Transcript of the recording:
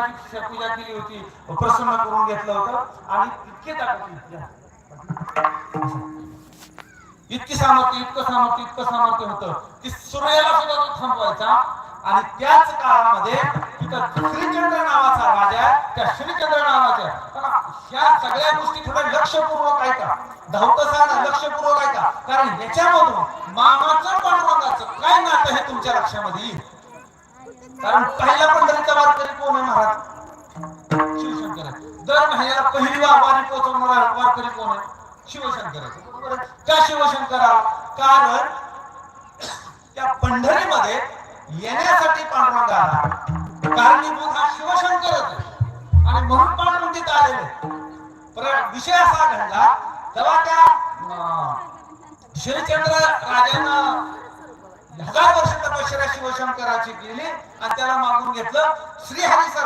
देवाची पूजा केली होती प्रसन्न करून घेतलं होतं आणि इतके इतकी सामर्थ्य इतकं सामर्थ्य इतकं सामर्थ्य होतं की सूर्याला सुद्धा तो थांबवायचा. आणि त्याच काळामध्ये तिथं श्रीचंद्र नावाचा राजा आहे, त्या श्रीचंद्र नावाच्या बघा, ह्या सगळ्या गोष्टी थोड्या लक्षपूर्वक ऐका. धावतं सांगा लक्षपूर्वक ऐका. कारण याच्यामधून मामाचं पांडुरंगाचं काय नातं हे तुमच्या लक्षामध्ये येईल? कारण पहिला पंढरीचा वारकरी कोण आहे महाराज? शिवशंकर दर महिन्याला पहिली वारी पोहोचवणारा वारकरी कोण आहे? शिवशंकर का शिवशंकरा कारण त्या पंढरीमध्ये येण्यासाठी पांडुरंग आला. कारणीभूत हा शिवशंकरच आणि म्हणून पांडुरंगीत आलेले पर विषय असा घडला तेव्हा त्या श्रीचंद्र राजानं हजार वर्ष अक्षरा शिवशंकराची केली आणि त्याला मागून घेतलं श्रीहरी सर